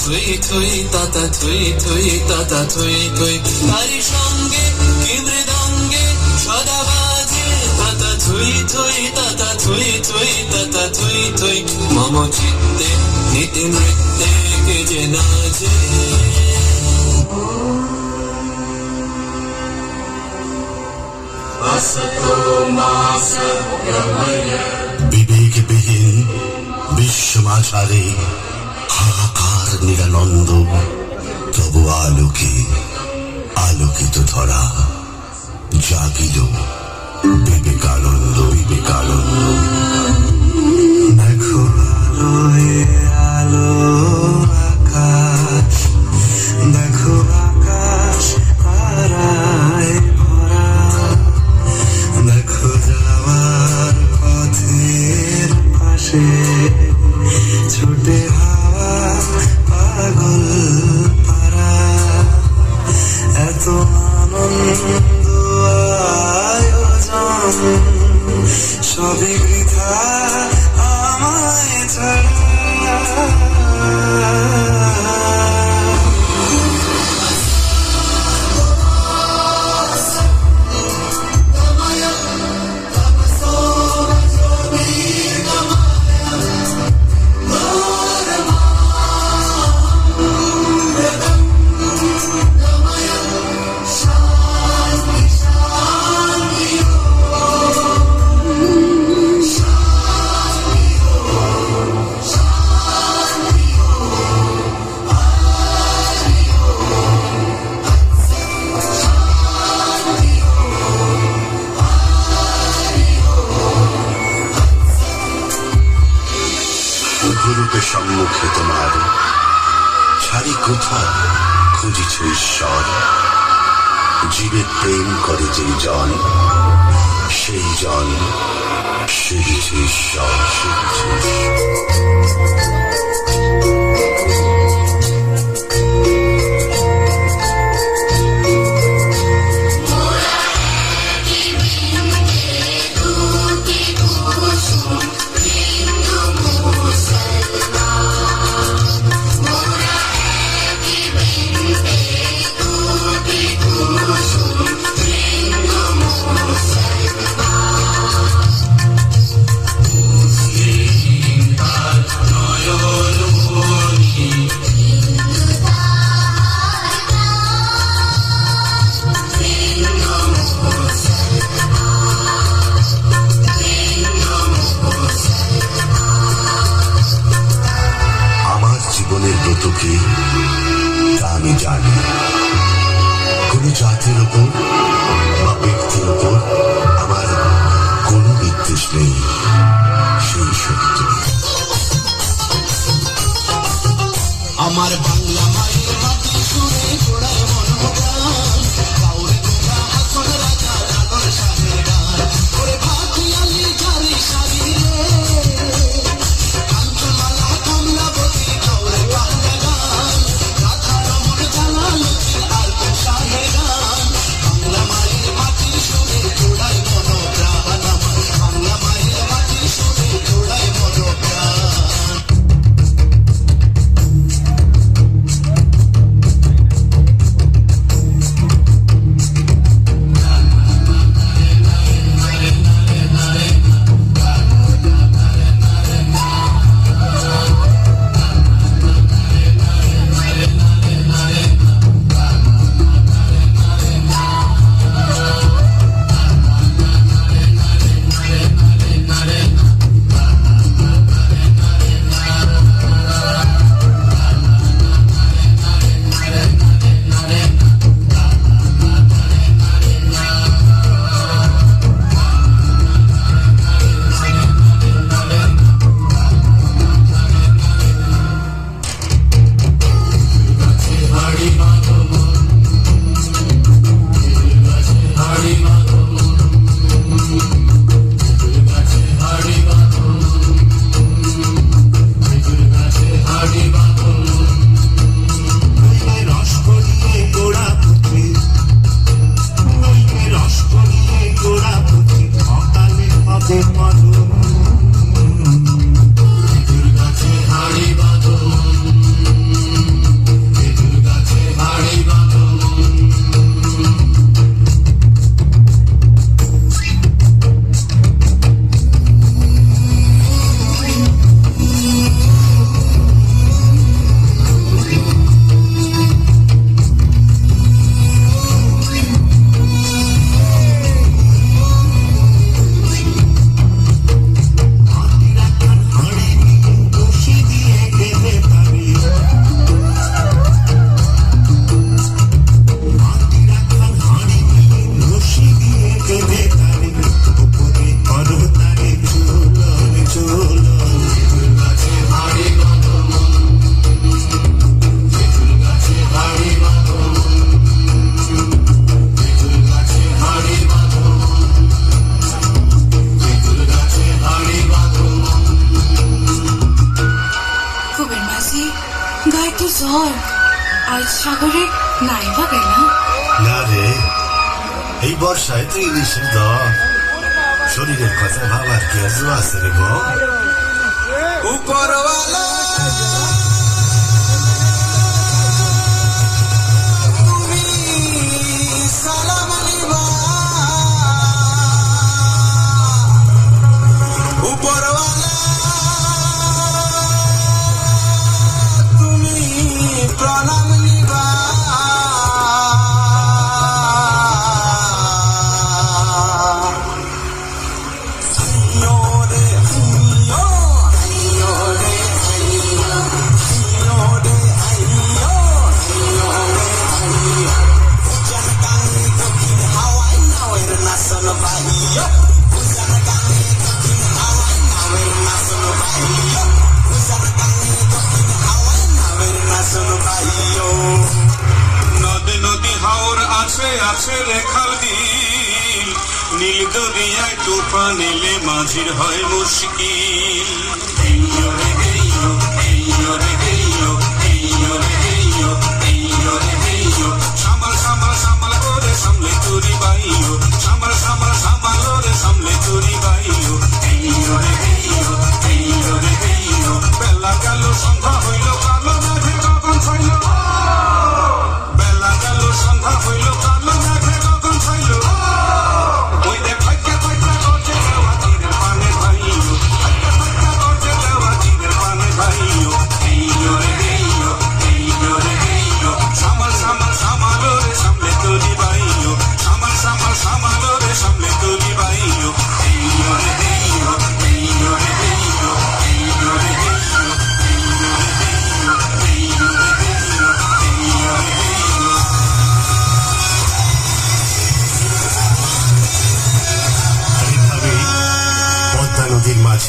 থুই থুই তাতা থুই থুই তাতা থুই থুই তারি সঙ্গে কি মৃদঙ্গে সদা তাতা থুই থুই তাতা থুই থুই তাতা থুই থুই মম চিত্তে নীতি নৃত্যে কে যে নাচে বিবেকবিহীন বিশ্বমাচারে হাহাকার নিরানন্দ। সম্মুখে তোমার ছাড়ি কোথা খুঁজিছ ঈশ্বর? জীবে প্রেম করে যে জন, সেই জন সেই ঈশ্বর সেবিছে আমার বাংলা মায়ের মাটি সুরে গোড়ায় ঝড় আজ সাগরে নাইবা গেলাম না রে এই বর্ষায় তো ইলিশের দর শরীরের কথা ভাবার কি আছে রে গো উপরওয়ালা! আছে আছে রেখাল দিল। নীল দরিয়ায় তুফান এলে মাঝির হয় মুশকিল।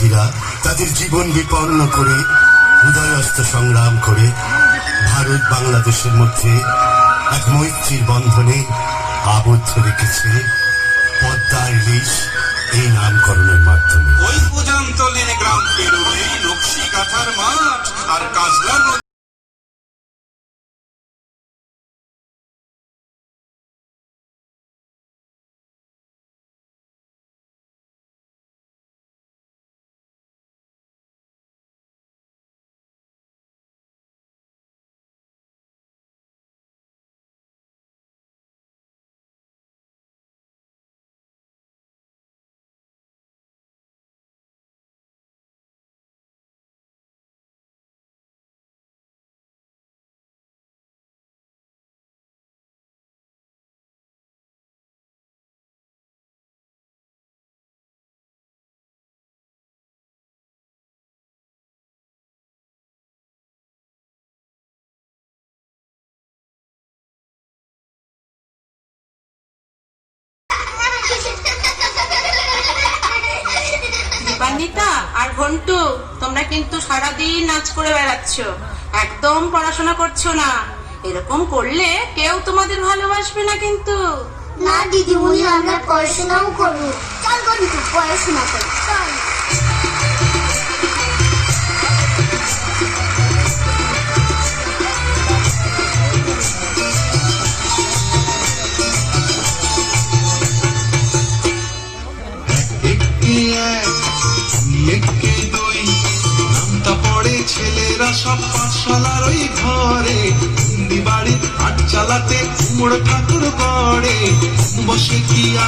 নদীর তাদের জীবন বিপন্ন করে উদয়স্ত সংগ্রাম করে ভারত বাংলাদেশের মধ্যে এক মৈত্রীর বন্ধনে আবদ্ধ রেখেছে পদ্মা ইলিশ এই নামকরণের মাধ্যমে। ওই পর্যন্ত গ্রাম পেরোবে নকশি কাঁথার মাঠ আর কাজলা ঘন্টু তোমরা কিন্তু সারাদিন নাচ করে বেড়াচ্ছ। একদম পড়াশোনা করছ না। এরকম করলে কেউ তোমাদের ভালোবাসবে না কিন্তু। না, দিদিমণি, আমরা পড়াশোনাও করব। চল গন্টু পড়াশোনা করি। বাড়ি আট চালাতে কুমড়ো ঠাকুর গড়ে বসে কিয়া